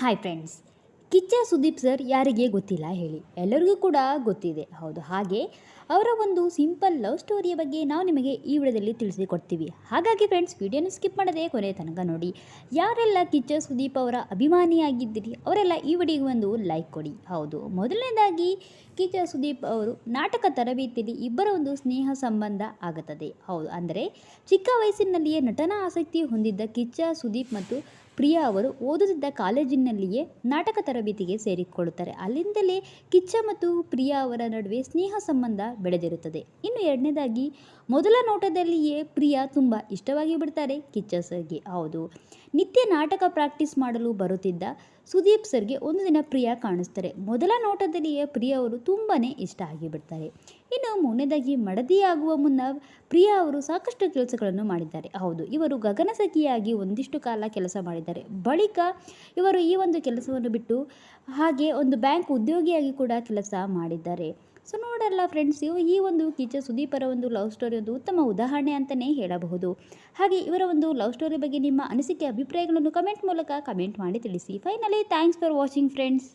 Hi friends Kichcha Sudeep sir ಯಾರಿಗೆ ಗೊತ್ತಿಲ್ಲ ಹೇಳಿ. ಎಲ್ಲರಿಗೂ ಕೂಡ ಗೊತ್ತಿದೆ. ಹೌದು, ಹಾಗೆ ಅವರ ಒಂದು ಸಿಂಪಲ್ ಲವ್ ಸ್ಟೋರಿಯ ಬಗ್ಗೆ ನಾವು ನಿಮಗೆ ಈ ವಿಡಿಯೋದಲ್ಲಿ ತಿಳಿಸಿಕೊಡ್ತೀವಿ. ಹಾಗಾಗಿ ಫ್ರೆಂಡ್ಸ್ ವಿಡಿಯೋನ ಸ್ಕಿಪ್ ಮಾಡದೆ ಕೊನೆ ತನಕ ನೋಡಿ. ಯಾರೆಲ್ಲ ಕಿಚ್ಚ ಸುದೀಪ್ ಅವರ ಅಭಿಮಾನಿಯಾಗಿದ್ದೀರಿ, ಅವರೆಲ್ಲ ಈ ವಿಡಿಯೋಗೆ ಒಂದು ಲೈಕ್ ಕೊಡಿ. ಹೌದು, ಮೊದಲನೇದಾಗಿ ಕಿಚ್ಚ ಸುದೀಪ್ ಅವರು ನಾಟಕ ತರಬೇತಿಯಲ್ಲಿ ಇಬ್ಬರ ಒಂದು ಸ್ನೇಹ ಸಂಬಂಧ ಆಗುತ್ತದೆ. ಹೌದು, ಅಂದರೆ ಚಿಕ್ಕ ವಯಸ್ಸಿನಲ್ಲಿಯೇ ನಟನಾ ಆಸಕ್ತಿ ಹೊಂದಿದ್ದ ಕಿಚ್ಚ ಸುದೀಪ್ ಮತ್ತು ಪ್ರಿಯಾ ಅವರು ಓದುತ್ತಿದ್ದ ಕಾಲೇಜಿನಲ್ಲಿಯೇ ನಾಟಕ ತರಬೇತಿಗೆ ಸೇರಿಕೊಳ್ಳುತ್ತಾರೆ. ಅಲ್ಲಿಂದಲೇ ಕಿಚ್ಚ ಮತ್ತು ಪ್ರಿಯಾ ಅವರ ನಡುವೆ ಸ್ನೇಹ ಸಂಬಂಧ ಬೆಳೆದಿರುತ್ತದೆ. ಇನ್ನು ಎರಡನೇದಾಗಿ, ಮೊದಲ ನೋಟದಲ್ಲಿಯೇ ಪ್ರಿಯಾ ತುಂಬ ಇಷ್ಟವಾಗಿ ಬಿಡ್ತಾರೆ ಕಿಚ್ಚ ಸರ್ಗೆ. ಹೌದು. ನಿತ್ಯ ನಾಟಕ ಪ್ರಾಕ್ಟೀಸ್ ಮಾಡಲು ಬರುತ್ತಿದ್ದ ಸುದೀಪ್ ಸರ್ಗೆ ಒಂದು ದಿನ ಪ್ರಿಯಾ ಕಾಣಿಸ್ತಾರೆ. ಮೊದಲ ನೋಟದಲ್ಲಿಯೇ ಪ್ರಿಯಾ ಅವರು ತುಂಬಾ ಇಷ್ಟ ಆಗಿಬಿಡ್ತಾರೆ. ಇನ್ನು ಮೂರನೇದಾಗಿ ಮಡದಿಯಾಗುವ ಮುನ್ನ ಪ್ರಿಯಾ ಅವರು ಸಾಕಷ್ಟು ಕೆಲಸಗಳನ್ನು ಮಾಡಿದ್ದಾರೆ. ಹೌದು, ಇವರು ಗಗನಸಖಿಯಾಗಿ ಒಂದಿಷ್ಟು ಕಾಲ ಕೆಲಸ ಮಾಡಿದ್ದಾರೆ. ಬಳಿಕ ಇವರು ಈ ಒಂದು ಕೆಲಸವನ್ನು ಬಿಟ್ಟು ಹಾಗೆ ಒಂದು ಬ್ಯಾಂಕ್ ಉದ್ಯೋಗಿಯಾಗಿ ಕೂಡ ಕೆಲಸ ಮಾಡಿದ್ದಾರೆ. ಸೊ ನೋಡಲ್ಲ ಫ್ರೆಂಡ್ಸ್ ಇವು ಈ ಒಂದು ಕಿಚ್ಚ ಸುದೀಪರ ಒಂದು ಲವ್ ಸ್ಟೋರಿ ಒಂದು ಉತ್ತಮ ಉದಾಹರಣೆ ಅಂತಲೇ ಹೇಳಬಹುದು. ಹಾಗೆ ಇವರ ಒಂದು ಲವ್ ಸ್ಟೋರಿ ಬಗ್ಗೆ ನಿಮ್ಮ ಅನಿಸಿಕೆ, ಅಭಿಪ್ರಾಯಗಳನ್ನು ಕಮೆಂಟ್ ಮೂಲಕ ಕಮೆಂಟ್ ಮಾಡಿ ತಿಳಿಸಿ. Finally thanks for watching friends